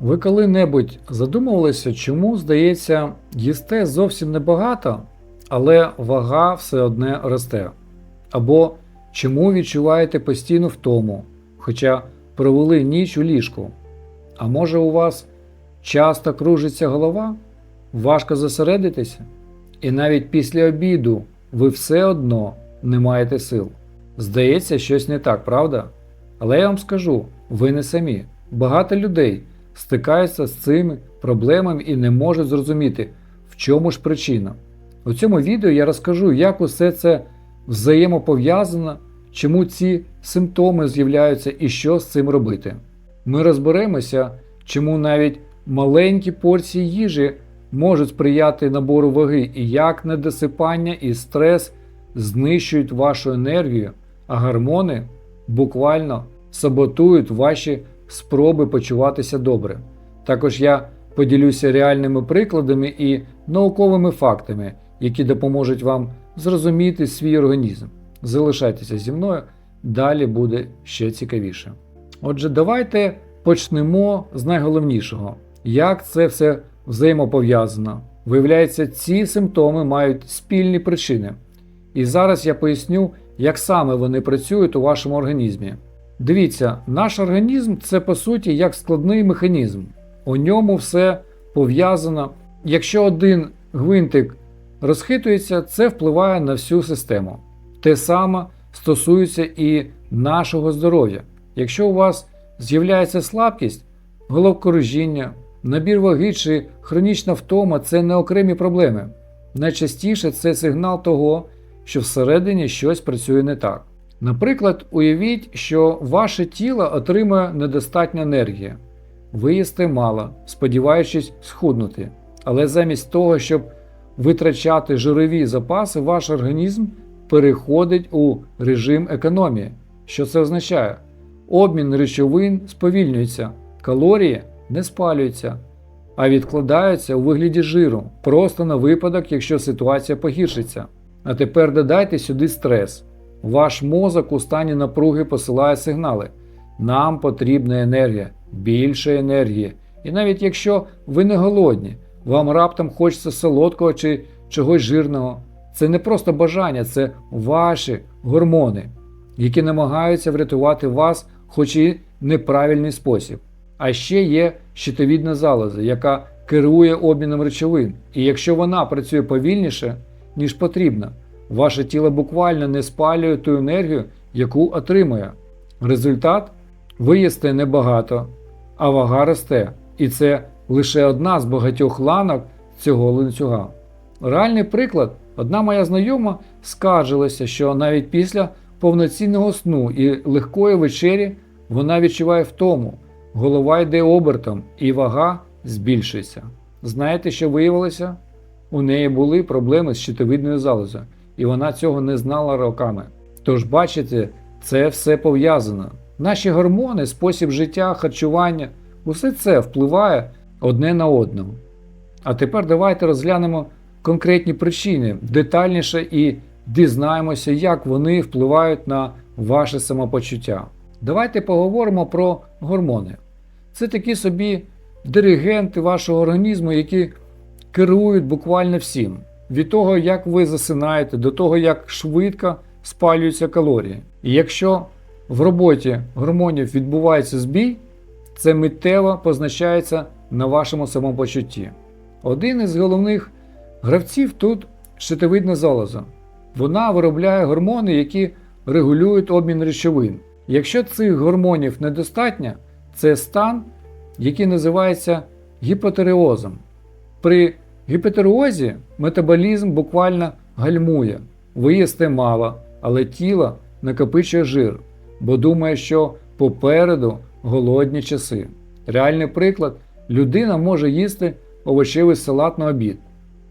Ви коли-небудь задумувалися, чому, здається, їсте зовсім небагато, але вага все одне росте? Або чому відчуваєте постійну втому, хоча провели ніч у ліжку? А може у вас часто кружиться голова? Важко зосередитися? І навіть після обіду ви все одно не маєте сил. Здається, щось не так, правда? Але я вам скажу, ви не самі. Багато людей стикаються з цими проблемами і не можуть зрозуміти, в чому ж причина. У цьому відео я розкажу, як усе це взаємопов'язано, чому ці симптоми з'являються і що з цим робити. Ми розберемося, чому навіть маленькі порції їжі можуть сприяти набору ваги і як недосипання і стрес знищують вашу енергію, а гормони буквально саботують ваші спроби почуватися добре. Також я поділюся реальними прикладами і науковими фактами, які допоможуть вам зрозуміти свій організм. Залишайтеся зі мною, далі буде ще цікавіше. Отже, давайте почнемо з найголовнішого. Як це все взаємопов'язано? Виявляється, ці симптоми мають спільні причини. І зараз я поясню, як саме вони працюють у вашому організмі. Дивіться, наш організм це по суті як складний механізм. У ньому все пов'язано. Якщо один гвинтик розхитується, це впливає на всю систему. Те саме стосується і нашого здоров'я. Якщо у вас з'являється слабкість, головокружіння, набір ваги чи хронічна втома це не окремі проблеми. Найчастіше це сигнал того, що всередині щось працює не так. Наприклад, уявіть, що ваше тіло отримує недостатньо енергії. Ви їсте мало, сподіваючись схуднути. Але замість того, щоб витрачати жирові запаси, ваш організм переходить у режим економії. Що це означає? Обмін речовин сповільнюється, калорії не спалюються, а відкладаються у вигляді жиру, просто на випадок, якщо ситуація погіршиться. А тепер додайте сюди стрес. Ваш мозок у стані напруги посилає сигнали. Нам потрібна енергія, більше енергії. І навіть якщо ви не голодні, вам раптом хочеться солодкого чи чогось жирного. Це не просто бажання, це ваші гормони, які намагаються врятувати вас, хоч і неправильний спосіб. А ще є щитовідна залоза, яка керує обміном речовин. І якщо вона працює повільніше, ніж потрібно, ваше тіло буквально не спалює ту енергію, яку отримує. Результат ви їсте небагато, а вага росте. І це лише одна з багатьох ланок цього ланцюга. Реальний приклад, одна моя знайома скаржилася, що навіть після повноцінного сну і легкої вечері вона відчуває втому, голова йде обертом і вага збільшується. Знаєте, що виявилося? У неї були проблеми з щитовидною залозою, і вона цього не знала роками. Тож, бачите, це все пов'язано. Наші гормони, спосіб життя, харчування усе це впливає одне на одного. А тепер давайте розглянемо конкретні причини детальніше і дізнаємося, як вони впливають на ваше самопочуття. Давайте поговоримо про гормони. Це такі собі диригенти вашого організму, які керують буквально всім. Від того, як ви засинаєте, до того, як швидко спалюються калорії. І якщо в роботі гормонів відбувається збій, це миттєво позначається на вашому самопочутті. Один із головних гравців тут щитовидна залоза. Вона виробляє гормони, які регулюють обмін речовин. Якщо цих гормонів недостатньо, це стан, який називається гіпотереозом. При гіпотереозі метаболізм буквально гальмує. Ви їсте мало, але тіло накопичує жир, бо думає, що попереду голодні часи. Реальний приклад: людина може їсти овочевий салат на обід,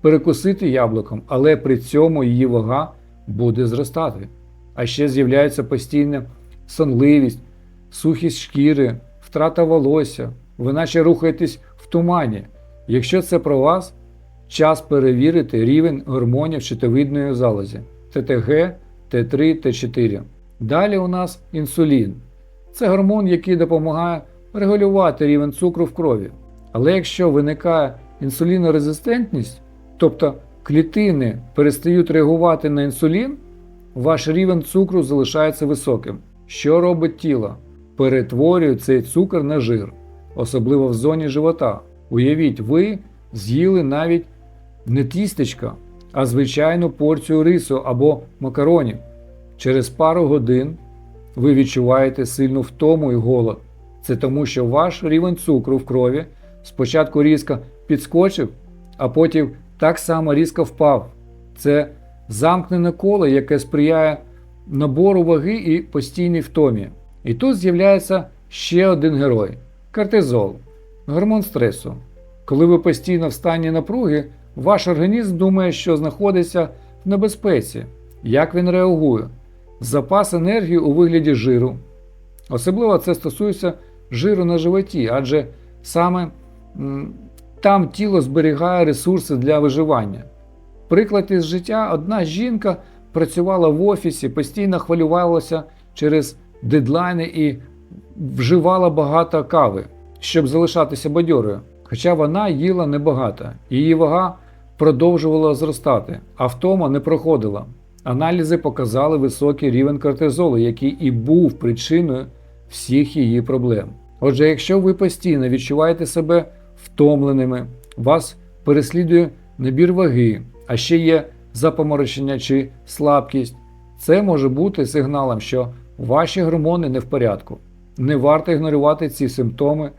перекусити яблуком, але при цьому її вага буде зростати. А ще з'являється постійна сонливість, сухість шкіри, втрата волосся, ви наче рухаєтесь в тумані. Якщо це про вас, час перевірити рівень гормонів щитовидної залозі ТТГ, Т3, Т4. Далі у нас інсулін. Це гормон, який допомагає регулювати рівень цукру в крові. Але якщо виникає інсулінорезистентність, тобто клітини перестають реагувати на інсулін, ваш рівень цукру залишається високим. Що робить тіло? Перетворює цей цукор на жир, особливо в зоні живота. Уявіть, ви з'їли навіть не тістечка, а звичайну порцію рису або макаронів. Через пару годин ви відчуваєте сильну втому і голод. Це тому, що ваш рівень цукру в крові спочатку різко підскочив, а потім так само різко впав. Це замкнене коло, яке сприяє набору ваги і постійній втомі. І тут з'являється ще один герой кортизол, гормон стресу. Коли ви постійно в стані напруги, ваш організм думає, що знаходиться в небезпеці. Як він реагує? Запас енергії у вигляді жиру. Особливо це стосується жиру на животі, адже саме там тіло зберігає ресурси для виживання. Приклад із життя: одна жінка працювала в офісі, постійно хвилювалася через дедлайни і вживала багато кави, щоб залишатися бадьорою. Хоча вона їла небагато, її вага продовжувала зростати, а втома не проходила. Аналізи показали високий рівень кортизолу, який і був причиною всіх її проблем. Отже, якщо ви постійно відчуваєте себе втомленими, вас переслідує набір ваги, а ще є запоморочення чи слабкість, це може бути сигналом, що ваші гормони не в порядку. Не варто ігнорувати ці симптоми.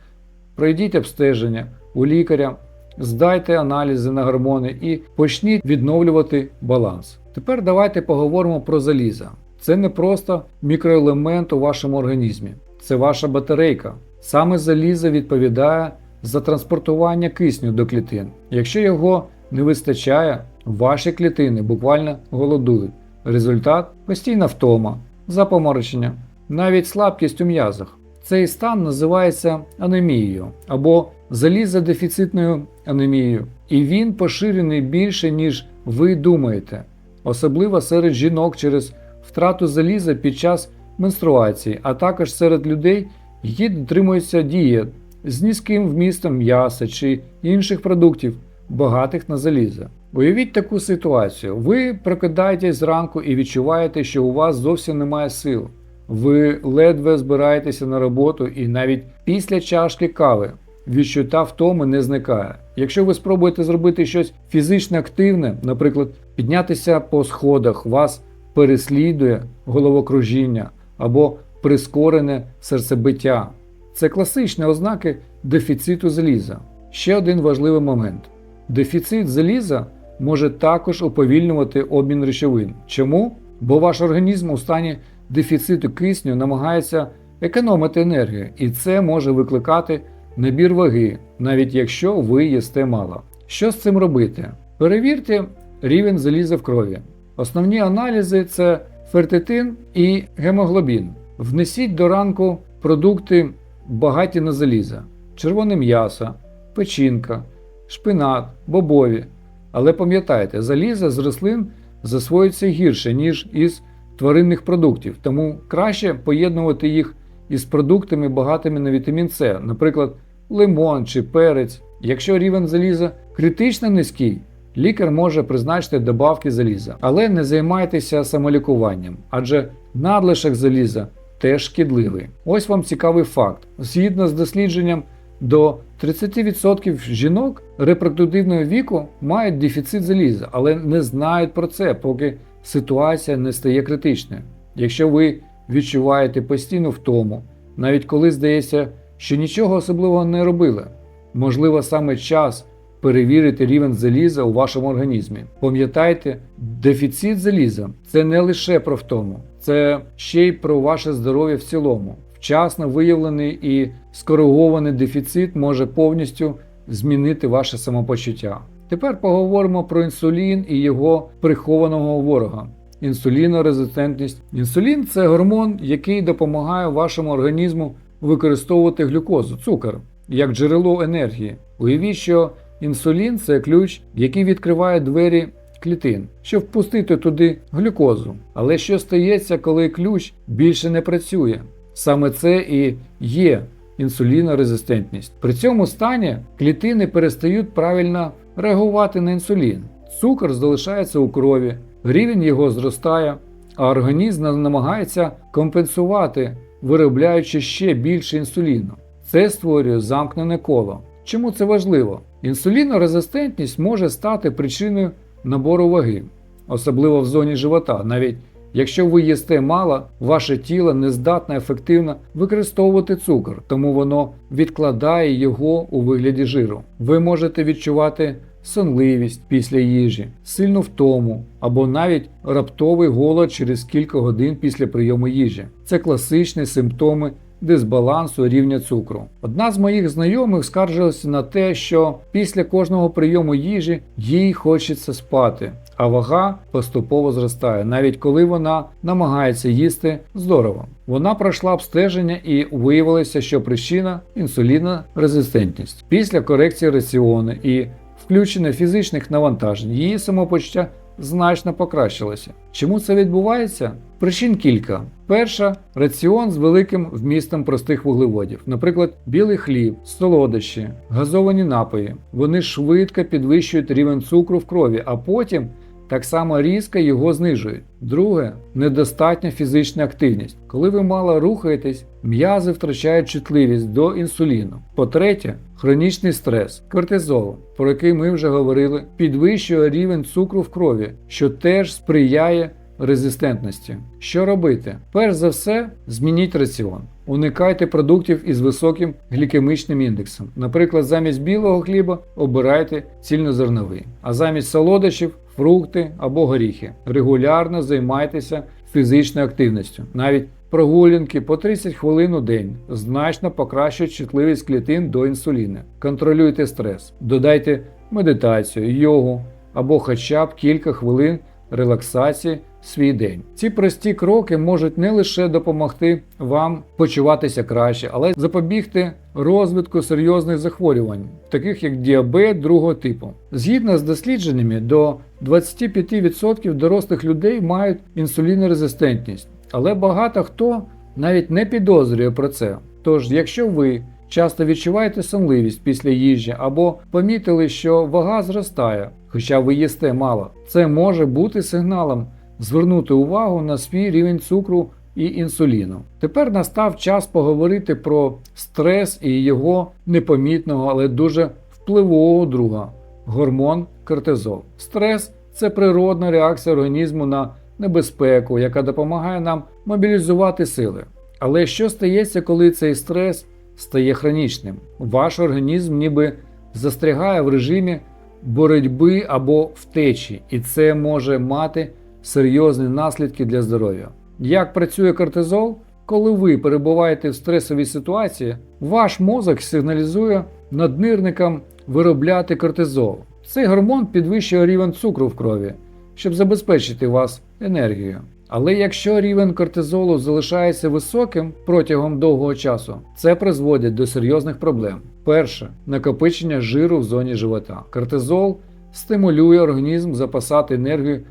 Пройдіть обстеження у лікаря, здайте аналізи на гормони і почніть відновлювати баланс. Тепер давайте поговоримо про залізо. Це не просто мікроелемент у вашому організмі, це ваша батарейка. Саме залізо відповідає за транспортування кисню до клітин. Якщо його не вистачає, ваші клітини буквально голодують. Результат постійна втома, запоморочення, навіть слабкість у м'язах. Цей стан називається анемією або залізодефіцитною анемією, і він поширений більше, ніж ви думаєте, особливо серед жінок через втрату заліза під час менструації, а також серед людей, які дотримуються дієт з низьким вмістом м'яса чи інших продуктів, багатих на залізо. Уявіть таку ситуацію: ви прокидаєтесь зранку і відчуваєте, що у вас зовсім немає сил. Ви ледве збираєтеся на роботу, і навіть після чашки кави відчуття втоми не зникає. Якщо ви спробуєте зробити щось фізично активне, наприклад, піднятися по сходах, вас переслідує головокружіння або прискорене серцебиття. Це класичні ознаки дефіциту заліза. Ще один важливий момент: дефіцит заліза може також уповільнювати обмін речовин. Чому? Бо ваш організм у стані дефіциту кисню намагається економити енергію, і це може викликати набір ваги, навіть якщо ви їсте мало. Що з цим робити? Перевірте рівень заліза в крові. Основні аналізи це фертитин і гемоглобін. Внесіть до ранку продукти багаті на заліза, червоне м'ясо, печінка, шпинат, бобові. Але пам'ятайте, залізо з рослин засвоюється гірше, ніж із тваринних продуктів, тому краще поєднувати їх із продуктами багатими на вітамін С, наприклад, лимон чи перець. Якщо рівень заліза критично низький, лікар може призначити добавки заліза, але не займайтеся самолікуванням, адже надлишок заліза теж шкідливий. Ось вам цікавий факт. Згідно з дослідженням, до 30% жінок репродуктивного віку мають дефіцит заліза, але не знають про це, поки ситуація не стає критичною. Якщо ви відчуваєте постійну втому, навіть коли здається, що нічого особливого не робили, можливо саме час перевірити рівень заліза у вашому організмі. Пам'ятайте, дефіцит заліза це не лише про втому, це ще й про ваше здоров'я в цілому. Вчасно виявлений і скоригований дефіцит може повністю змінити ваше самопочуття. Тепер поговоримо про інсулін і його прихованого ворога. Інсулінорезистентність. Інсулін це гормон, який допомагає вашому організму використовувати глюкозу, цукор, як джерело енергії. Уявіть, що інсулін це ключ, який відкриває двері клітин, щоб впустити туди глюкозу. Але що стається, коли ключ більше не працює? Саме це і є інсулінорезистентність. При цьому стані клітини перестають правильно реагувати на інсулін. Цукор залишається у крові, рівень його зростає, а організм намагається компенсувати, виробляючи ще більше інсуліну. Це створює замкнене коло. Чому це важливо? Інсулінорезистентність може стати причиною набору ваги, особливо в зоні живота. Навіть якщо ви їсте мало, ваше тіло не здатне ефективно використовувати цукор, тому воно відкладає його у вигляді жиру. Ви можете відчувати сонливість після їжі, сильну втому або навіть раптовий голод через кілька годин після прийому їжі. Це класичні симптоми дисбалансу рівня цукру. Одна з моїх знайомих скаржилася на те, що після кожного прийому їжі їй хочеться спати, а вага поступово зростає, навіть коли вона намагається їсти здорово. Вона пройшла обстеження і виявилося, що причина інсулінорезистентність. Після корекції раціону і включення фізичних навантажень її самопочуття значно покращилося. Чому це відбувається? Причин кілька. Перша раціон з великим вмістом простих вуглеводів, наприклад, білий хліб, солодощі, газовані напої. Вони швидко підвищують рівень цукру в крові, а потім так само різко його знижують. Друге недостатня фізична активність. Коли ви мало рухаєтесь, м'язи втрачають чутливість до інсуліну. По-третє, хронічний стрес, кортизол, про який ми вже говорили, підвищує рівень цукру в крові, що теж сприяє резистентності. Що робити? Перш за все, змініть раціон. Уникайте продуктів із високим глікемічним індексом. Наприклад, замість білого хліба обирайте цільнозерновий, а замість солодощів фрукти або горіхи. Регулярно займайтеся фізичною активністю. Навіть прогулянки по 30 хвилин у день значно покращують чутливість клітин до інсуліну. Контролюйте стрес, додайте медитацію, йогу або хоча б кілька хвилин релаксації свій день. Ці прості кроки можуть не лише допомогти вам почуватися краще, але й запобігти розвитку серйозних захворювань, таких як діабет другого типу. Згідно з дослідженнями, до 25% дорослих людей мають інсулінорезистентність, але багато хто навіть не підозрює про це. Тож, якщо ви часто відчуваєте сонливість після їжі або помітили, що вага зростає, хоча ви їсте мало, це може бути сигналом звернути увагу на свій рівень цукру і інсуліну. Тепер настав час поговорити про стрес і його непомітного, але дуже впливового друга гормон кортизол. Стрес це природна реакція організму на небезпеку, яка допомагає нам мобілізувати сили. Але що стається, коли цей стрес стає хронічним? Ваш організм ніби застрягає в режимі боротьби або втечі, і це може мати серйозні наслідки для здоров'я. Як працює кортизол? Коли ви перебуваєте в стресовій ситуації, ваш мозок сигналізує наднирникам виробляти кортизол. Цей гормон підвищує рівень цукру в крові, щоб забезпечити вас енергією. Але якщо рівень кортизолу залишається високим протягом довгого часу, це призводить до серйозних проблем. Перше накопичення жиру в зоні живота. Кортизол стимулює організм запасати енергію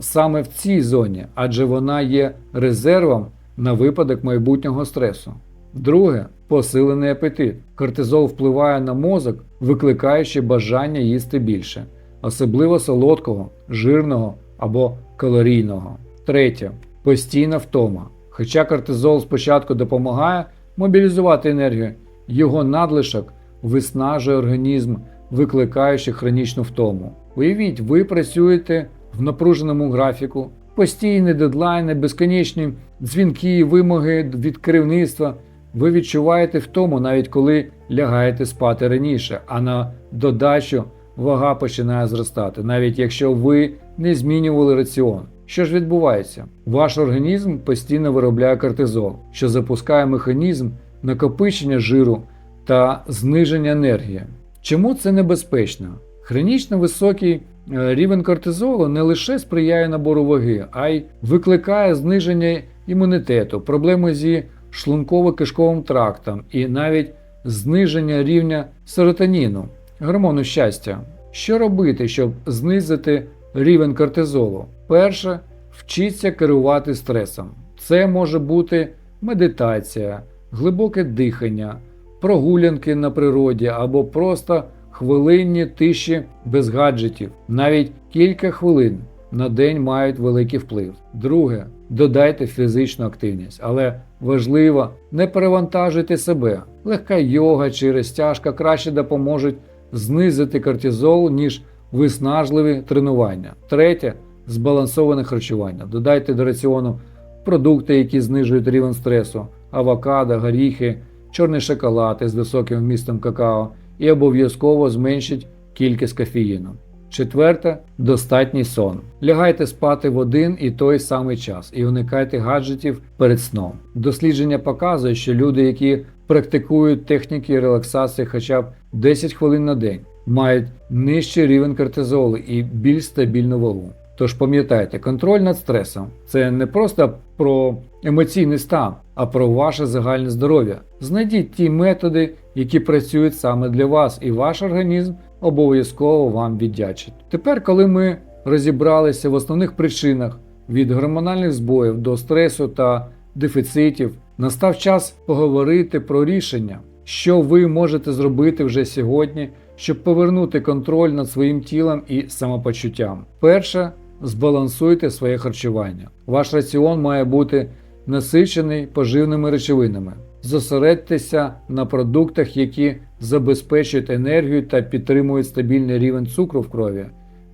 саме в цій зоні, адже вона є резервом на випадок майбутнього стресу. Друге посилений апетит. Кортизол впливає на мозок, викликаючи бажання їсти більше, особливо солодкого, жирного або калорійного. Третє постійна втома. Хоча кортизол спочатку допомагає мобілізувати енергію, його надлишок виснажує організм, викликаючи хронічну втому. Уявіть, ви працюєте в напруженому графіку, постійні дедлайни, безконечні дзвінки, вимоги від керівництва. Ви відчуваєте втому, навіть коли лягаєте спати раніше, а на додачу вага починає зростати, навіть якщо ви не змінювали раціон. Що ж відбувається? Ваш організм постійно виробляє кортизол, що запускає механізм накопичення жиру та зниження енергії. Чому це небезпечно? Хронічно високий рівень кортизолу не лише сприяє набору ваги, а й викликає зниження імунітету, проблеми зі шлунково-кишковим трактом і навіть зниження рівня серотоніну, гормону щастя. Що робити, щоб знизити рівень кортизолу? Перше, вчіться керувати стресом. Це може бути медитація, глибоке дихання, прогулянки на природі або просто хвилинні тиші без гаджетів. Навіть кілька хвилин на день мають великий вплив. Друге, додайте фізичну активність, але важливо не перевантажуйте себе. Легка йога чи розтяжка краще допоможуть знизити кортизол, ніж виснажливі тренування. Третє збалансоване харчування. Додайте до раціону продукти, які знижують рівень стресу, авокадо, горіхи, чорний шоколад із високим вмістом какао і обов'язково зменшить кількість кофеїну. Четверте достатній сон. Лягайте спати в один і той самий час і уникайте гаджетів перед сном. Дослідження показує, що люди, які практикують техніки релаксації хоча б 10 хвилин на день, мають нижчий рівень кортизолу і більш стабільну вагу. Тож пам'ятайте, контроль над стресом це не просто про емоційний стан, а про ваше загальне здоров'я. Знайдіть ті методи, які працюють саме для вас, і ваш організм обов'язково вам віддячить. Тепер, коли ми розібралися в основних причинах від гормональних збоїв до стресу та дефіцитів, настав час поговорити про рішення, що ви можете зробити вже сьогодні, щоб повернути контроль над своїм тілом і самопочуттям. Перше, збалансуйте своє харчування. Ваш раціон має бути насичений поживними речовинами. Зосередьтеся на продуктах, які забезпечують енергію та підтримують стабільний рівень цукру в крові.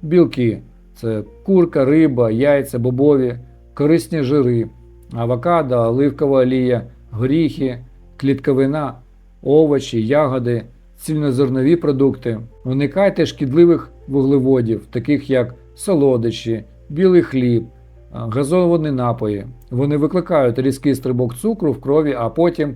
Білки це курка, риба, яйця, бобові, корисні жири, авокадо, оливкова олія, горіхи, клітковина, овочі, ягоди, цільнозернові продукти. Уникайте шкідливих вуглеводів, таких як солодощі, білий хліб, газовані напої. Вони викликають різкий стрибок цукру в крові, а потім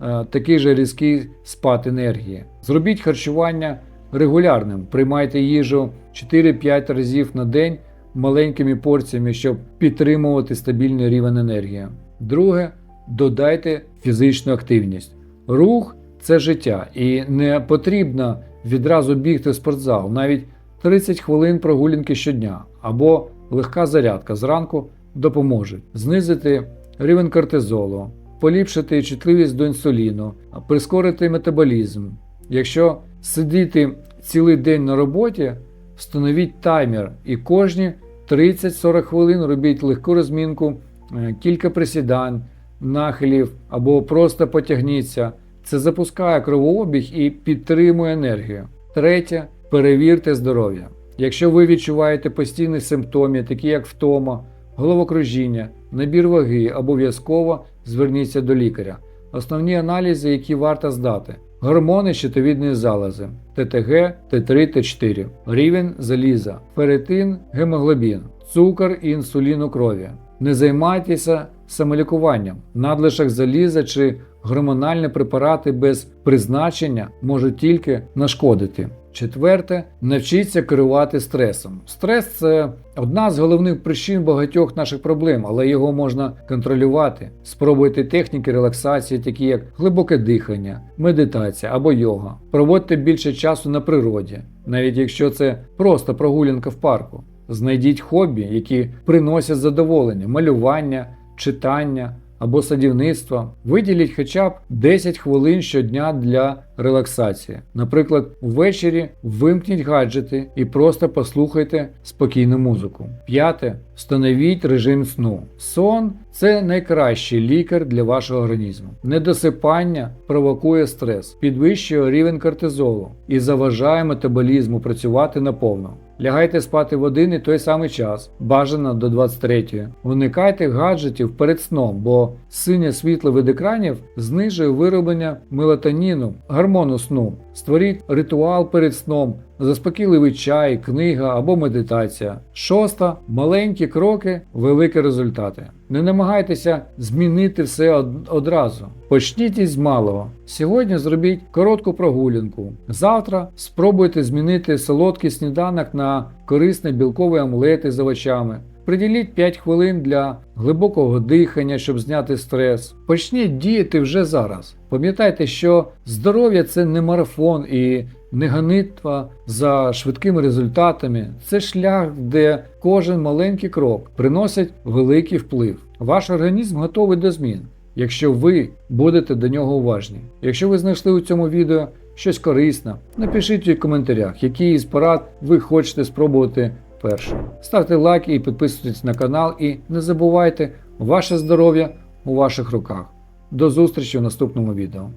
е, такий же різкий спад енергії. Зробіть харчування регулярним, приймайте їжу 4-5 разів на день маленькими порціями, щоб підтримувати стабільний рівень енергії. Друге, додайте фізичну активність. Рух це життя, і не потрібно відразу бігти в спортзал, навіть 30 хвилин прогулянки щодня або легка зарядка зранку допоможуть знизити рівень кортизолу, поліпшити чутливість до інсуліну, прискорити метаболізм. Якщо сидіти цілий день на роботі, встановіть таймер і кожні 30-40 хвилин робіть легку розмінку, е, кілька присідань, нахилів або просто потягніться. Це запускає кровообіг і підтримує енергію. Третє перевірте здоров'я. Якщо ви відчуваєте постійні симптоми, такі як втома, головокружіння, набір ваги, обов'язково зверніться до лікаря. Основні аналізи, які варто здати: гормони щитовідної залози, ТТГ, Т3, Т4, рівень заліза, ферритин, гемоглобін, цукор і інсулін у крові. Не займайтеся самолікуванням, надлишок заліза чи гормональні препарати без призначення можуть тільки нашкодити. Четверте, навчіться керувати стресом. Стрес це одна з головних причин багатьох наших проблем, але його можна контролювати. Спробуйте техніки релаксації, такі як глибоке дихання, медитація або йога. Проводьте більше часу на природі, навіть якщо це просто прогулянка в парку. Знайдіть хобі, які приносять задоволення, малювання, читання або садівництво. Виділіть хоча б 10 хвилин щодня для релаксації. Наприклад, ввечері вимкніть гаджети і просто послухайте спокійну музику. П'яте. Встановіть режим сну. Сон це найкращий лікар для вашого організму. Недосипання провокує стрес, підвищує рівень кортизолу і заважає метаболізму працювати наповну. Лягайте спати в один і той самий час, бажано до 23-ї. Уникайте гаджетів перед сном, бо синє світло від екранів знижує вироблення мелатоніну, гормону сну. Створіть ритуал перед сном, заспокійливий чай, книга або медитація. Шоста маленькі кроки, великі результати. Не намагайтеся змінити все одразу. Почніть із малого. Сьогодні зробіть коротку прогулянку. Завтра спробуйте змінити солодкий сніданок на корисний білковий омлет із овочами. Приділіть 5 хвилин для глибокого дихання, щоб зняти стрес. Почніть діяти вже зараз. Пам'ятайте, що здоров'я це не марафон і не гонитва за швидкими результатами. Це шлях, де кожен маленький крок приносить великий вплив. Ваш організм готовий до змін. якщо ви будете до нього уважні. Якщо ви знайшли у цьому відео щось корисне, напишіть у коментарях, які із порад ви хочете спробувати першим. Ставте лайк і підписуйтесь на канал, і не забувайте, ваше здоров'я у ваших руках. До зустрічі в наступному відео.